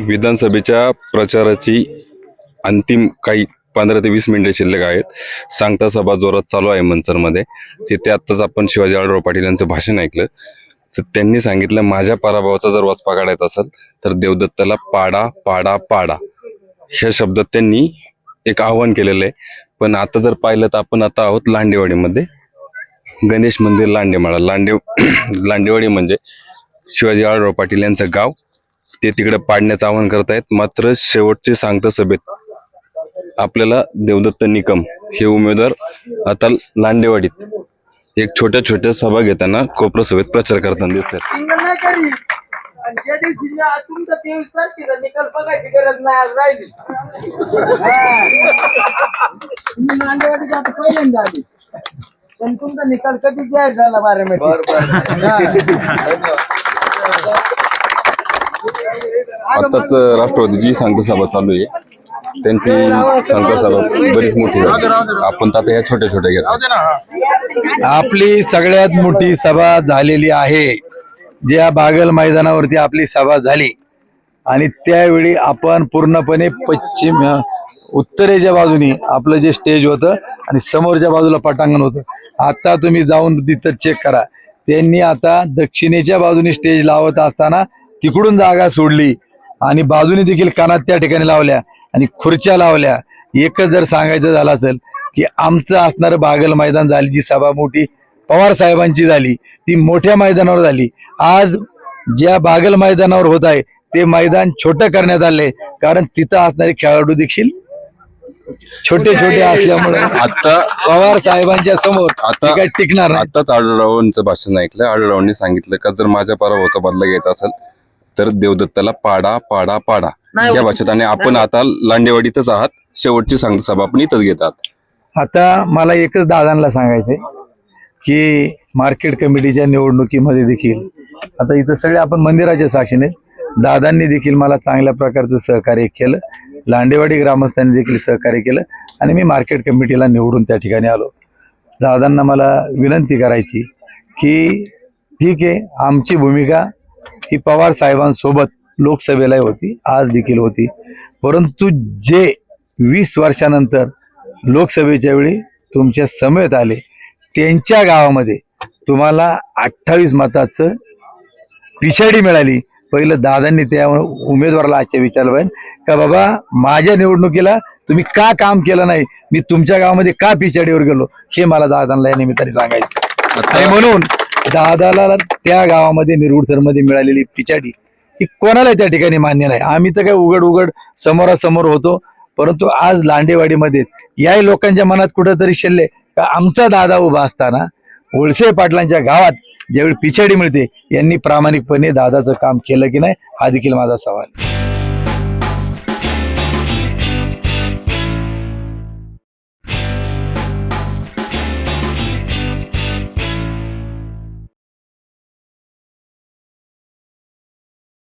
विधानसभेच्या प्रचाराची अंतिम काही पंधरा ते वीस मिनिटं शिल्लक आहेत. सांगता सभा जोरात चालू आहे मनसरमध्ये. तिथे आत्ताच आपण शिवाजी आढळराव पाटील यांचं भाषण ऐकलं. तर त्यांनी सांगितलं माझ्या पराभवाचा जर वाचपा काढायचा असेल तर देवदत्ताला पाडा पाडा पाडा. ह्या शब्दात त्यांनी एक आव्हान केलेलं आहे. पण आता जर पाहिलं तर आपण आता आहोत लांडेवाडीमध्ये. गणेश मंदिर लांडेमाळा. लांडे लांडेवाडी म्हणजे शिवाजी आळराव पाटील यांचं गाव. ते तिकडे पाडण्याचं आवाहन करतायत. मात्र शेवटचे सांगता सभेत आपल्याला देवदत्त निकम हे उमेदवार आता लांडेवाडीत एक छोट्या छोट्या सभा घेताना कोपरा सभेत प्रचार करताना दिसतात. ज्या दिवशी तेवीस निकाल बघायची गरज नाही आज राहिली हा. तुम्ही नांदेवाडीत आता पहिल्यांदा आली पण तुमचा निकाल कधी जाहीर झाला बारामती आताच राष्ट्रवादीची सांगता सभा चालू आहे त्यांची सांगता सभा बरीच मोठी आपण तर आता ह्या छोट्या छोट्या घेतो आपली सगळ्यात मोठी सभा झालेली आहे. ज्या बागल मैदानावरती आपली सभा झाली. आणि त्यावेळी आपण पूर्णपणे पश्चिम उत्तरेच्या बाजूनी आपलं जे स्टेज होतं आणि समोरच्या बाजूला पटांगण होतं. आता तुम्ही जाऊन तिथं चेक करा. त्यांनी आता दक्षिणेच्या बाजूने स्टेज लावत असताना तिकडून जागा सोडली. आणि बाजूने देखील कानात त्या ठिकाणी लावल्या आणि खुर्च्या लावल्या. एकच जर सांगायचं झालं असेल की आमचं असणारं बागल मैदान झाली जी सभा मोठी पवार साहेबांची झाली ती मोठ्या मैदानावर झाली. आज ज्या बागल मैदानावर होत आहे ते मैदान छोटं करण्यात आले कारण तिथं असणारे खेळाडू देखील छोटे छोटे असल्यामुळे आता पवार साहेबांच्या समोर आता- काही टिकणार आताच आढळरावांचं भाषण ऐकलं. आढळरावांनी सांगितलं का जर माझ्या पराभवाचा बदला घ्यायचा असेल तर देवदत्ताला पाडा पाडा पाडा. या भाषेत आणि आपण आता लांडेवाडीतच आहात. शेवटची सांगता सभा आपण इथंच घेतात. आता मला एकच दादांना सांगायचंय की मार्केट कमिटीच्या निवडणुकीमध्ये देखील आता इथं सगळे आपण मंदिराच्या साक्षीने दादांनी देखील मला चांगल्या प्रकारचं सहकार्य केलं. लांडेवाडी ग्रामस्थांनी देखील सहकार्य केलं. आणि मी मार्केट कमिटीला निवडून त्या ठिकाणी आलो. दादांना मला विनंती करायची की ठीक आहे आमची भूमिका ही पवार साहेबांसोबत लोकसभेलाही होती आज देखील होती. परंतु जे वीस वर्षानंतर लोकसभेच्या वेळी तुमच्या समेत आले त्यांच्या गावामध्ये तुम्हाला अठ्ठावीस मताचं पिछाडी मिळाली. पहिलं दादांनी त्या उमेदवाराला आजच्या विचारलं पाहिजे का बाबा माझ्या निवडणुकीला तुम्ही का काम केलं नाही? मी तुमच्या गावामध्ये का पिछाडीवर गेलो? हे मला दादांना या निमित्ताने सांगायचं म्हणून दादाला त्या गावामध्ये निरुडसरमध्ये मिळालेली पिछाडी ही कोणाला त्या ठिकाणी मान्य नाही आम्ही तर काय उघड उघड समोरासमोर होतो परंतु आज लांडेवाडीमध्ये याही लोकांच्या मनात कुठंतरी शिल्ले का आमचा दादा उभा असताना वळसे पाटलांच्या गावात ज्यावेळी पिछाडी मिळते यांनी प्रामाणिकपणे दादाचं काम केलं की नाही हा देखील माझा सवाल आहे.